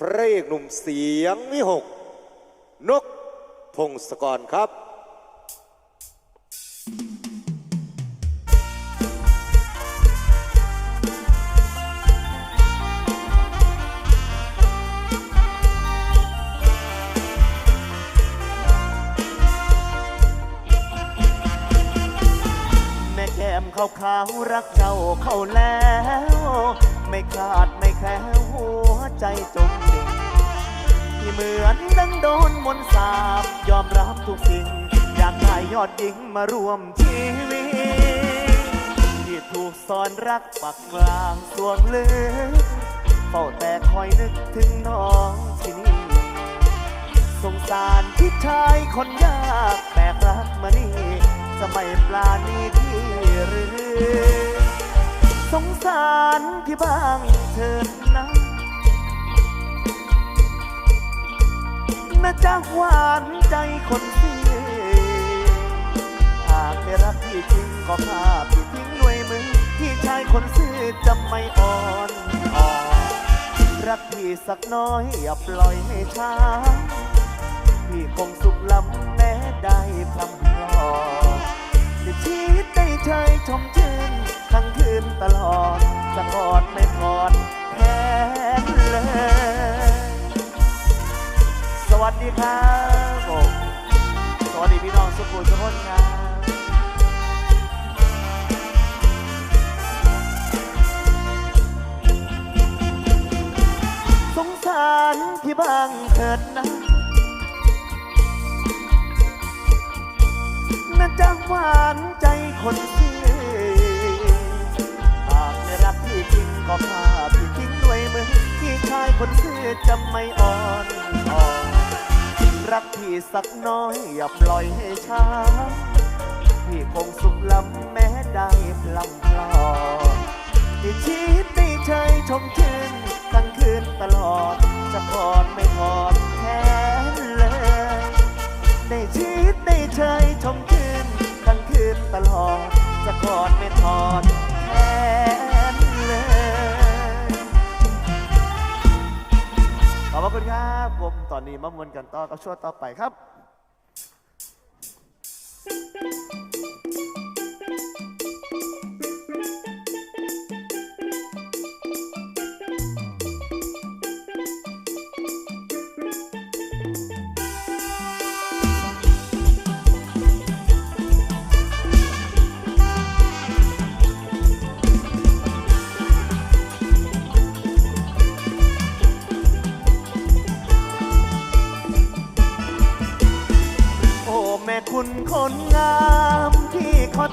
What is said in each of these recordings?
พระเอกหนุ่มเสียงวิหก นกพงศกรครับแม่แก้มขาขาวรักเจ้าเข้าแล้ว ไม่ขาดไม่แคล้วหัวใจจม เหมือนดังโดนมนสาบยอมรับทุกสิ่ง อยากได้ยอดหญิงมาร่วมชีวิตที่ถูกซ่อนรักปักกลางสวงลึกเฝ้าแต่คอยนึกถึงน้องที่นี่สงสารพี่ชายคนยากแบกรักมานี่สมัยปลานีที่หรือ สงสารพี่บ้างเถิด นะจ๊ะหวานใจคนซื่อหากไม่รักพี่จริงก็ฆ่าพี่ทิ้งด้วยมือพี่ชายคนซื่อจะไม่อ่อนอ่อนรักพี่สักน้อยอย่าปล่อยให้ช้า พี่คงสุขล้ำแม้ได้พลำพลอจะชีวิตได้เชยชมชื่นทั้งคืนตลอด จะกอดไม่ทอดแค้นเลย วัสดีครับผมสวัสดีพี่น้องสุขุมทุกคนครับสงสารพี่บ้างเถิดนะน่าจะหวานใจคนที่หากไม่รักพี่จริงก็ฆ่าพี่ทิ้งด้วยมือพี่ชายคนซื่อจะไม่อ่อนอ่อน รักพี่สักน้อย อย่าปล่อยให้ช้า พี่คงสุขลำแม้ได้พลำพลอที่ชีตได้เชยชมชื่นทั้งคืนตลอด จะกอดไม่ทอดแค้นเลยได้ชีตได้เชยชมชื่นทั้งคืนตลอดจะกอดไม่ทอดแค้น นนี้มามวนกันต่อกับช่วงต่อไปครับ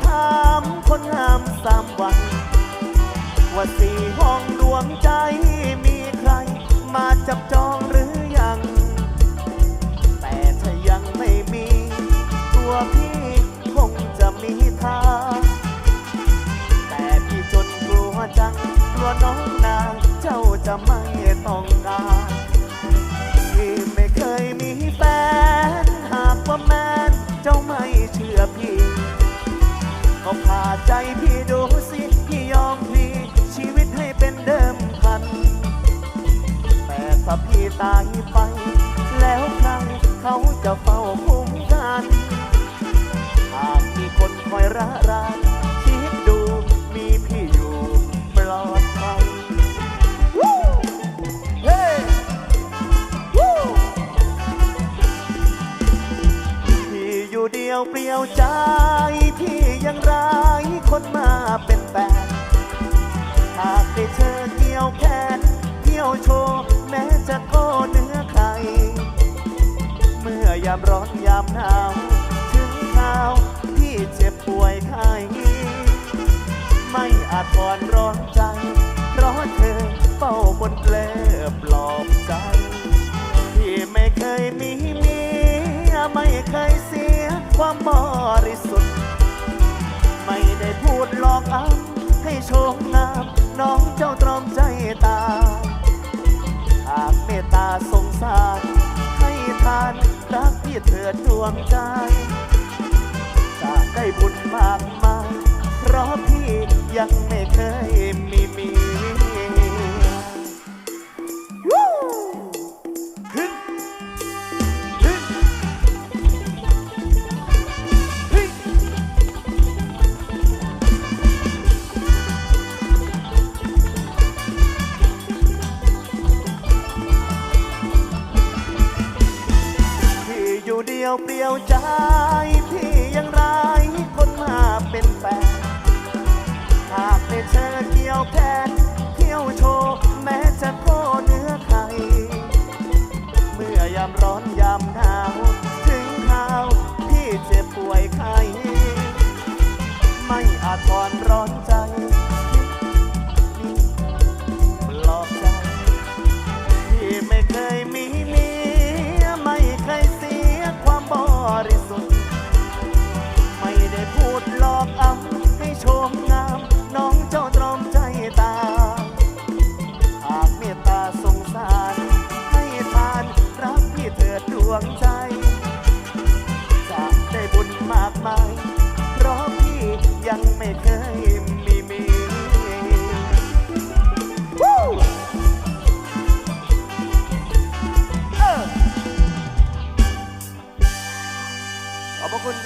ถามคนงามสามวัน ว่าสี่ห้องดวงใจมีใคร มาจับจองหรือยัง แต่ถ้ายังไม่มี ตัวพี่คงจะมีทางแต่พี่จนกลัวจัง กลัวน้องนางเจ้าจะไม่ต้องการ ถ้าพี่ตายไป แล้วใครเขาจะเฝ้าคุ้มกันหากมีคนคอยระรานคิดดูมีพี่อยู่ปลอดภัย Woo! Hey! Woo! พี่อยู่เดียวเปลี่ยวใจ พี่ยังร้ายคนมาเป็นาทอนร้อนใจ เพราะเธอเฝ้าบนเปลปลอบใจพี่ไม่เคยมีเมียไม่เคยเสียความบริสุทธิ์ ไม่ได้พูดหลอกอ้ำให้โชคงามน้องเจ้าตรอมใจตา หากเมตตาสงสาร ให้ทานรักพี่เถิดดวงใจ ยังไม่เคยมีมียขึ้นขึ้นอยู่เดียวเปลี่ยวใจ ยวแพนเที่ยวโชว์แม้จะโคเนื้อไข่เมื่อยามร้อนยามหน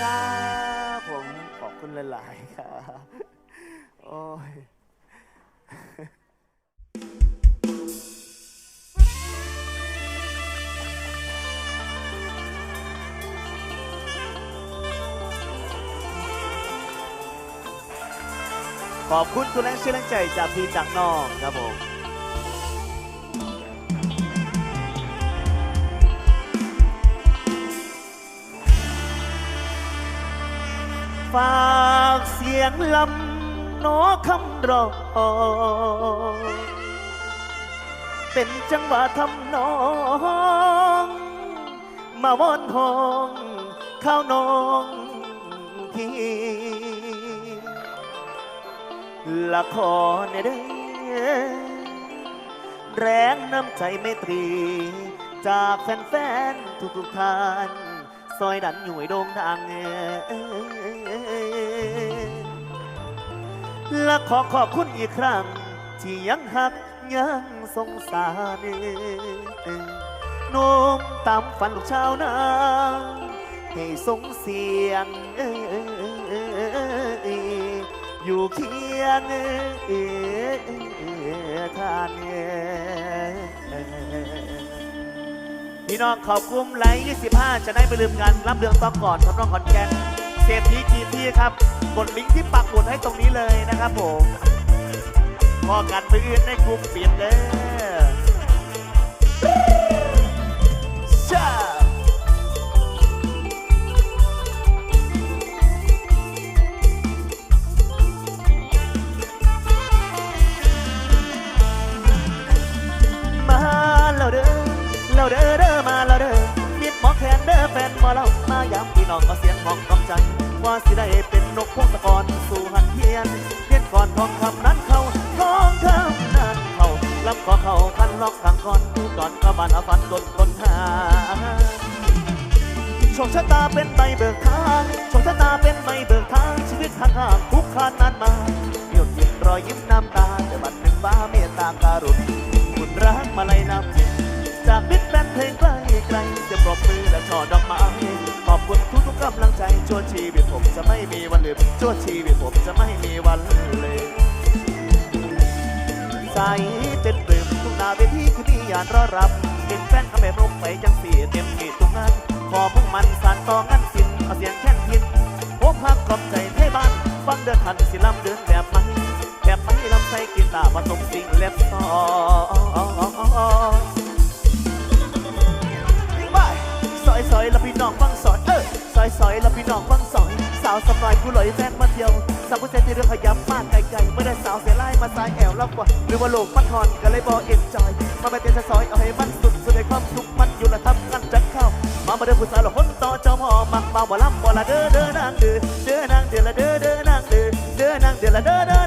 ครับผมขอบคุณหลายๆครับโอ้ยขอบคุณทุกแรงเชื่อแรงใจจากพี่จากน้องครับผมากเสียงลำนอคำร้องเป็นจังหวะทำนอง มาวอนห้องข้าวนองพี่ละครเนี่ยเด้แรงน้ำใจไม่ตรี จากแฟนๆทุกๆท่าน ซอยดันอยู่ให้โด่งดังและขอขอบคุณอีกครั้ง ที่ยังหักยังสงสารโน้มตามฝันลูกชาวนาให้สงเสียงอยู่เคียงท่าน พี่น้องขอบคุ้มไลค์25 จะได้ไม่ลืมกันรับเรื่องต้องก่อนทำน้องขอนแก่นเศรษฐีกีที่ครับ กดลิงก์ที่ปักหมุดให้ตรงนี้เลยนะครับผมพอกันไปอื่นในกลุ่มเปลี่ยนเลย องก็เสียงของกำใจว่าสิได้เป็นนกพงศกรสู่หันเทียนเทียนก่อนทองคำนั้นเขาทองคำนั้นเขาลำขอเขาพันล็อกขังก่อนก่อนเข้าบ้านอาฟันดนคนหาโชคชะตาเป็นใบเบิกทางโชคชะตาเป็นใบเบิกทางชีวิตทางหางทุกข์ขานานมาเดี่ยวยิ้มรอยยิ้มน้ำตาแต่บัดหนึ่งฟ้าเมตตาการุณคุณรักมาลัยน้ำจิตจากมิตรแฟนเพลงไกลไกลจะปรบมือและช่อดอกไม้ คุณทุกทุกกำลังใจชั่วชีวิตผมจะไม่มีวันลืมชั่วชีวิตผมจะไม่มีวันเลืมใจเป็นปลื้มทุกนาเวทีคือมียานรอรับ เป็นแฟนก็ไม่ลงไปจังสีเต็มที่ทุกงานขอมุ่งมันสานต่องานสินเอาเสียงแค่นพินพบพักกอบใจไทยบ้านฟังเดินทันสิลำเดินแบบไม่แบบไม่ลำใส่กีตาร์ผสมสิ่งเล็บซอยไปซอยซอยแล้วพี่น้องฟังซอย ซอยซอยแล้วพี่น้องฟังซอย สาวสำน้อยผู้หลอยแฟนมาเที่ยว สาวผู้ชายที่เรื่องขยับมากไกลๆไม่ได้สาวเสียไล่มาสายแอวรับกว่าหรือว่าโลกมันทอนก็เลยบอเอ็นจอย มาไปเต้นซอยเอาให้มันสุดสุดในความทุกข์มันอยู่ละทับกันจัดเข้า มามาเด้อผู้สาวละคนต่อเจ้าหมอมักเมาบ่ลำบ่ละเด้อเด้อนางเด้อเด้อนางเด้อละเด้อเด้อนางเด้อเด้อนางเด้อละเด้อเด้อนางเด้อ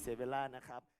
เสียเวลานะครับ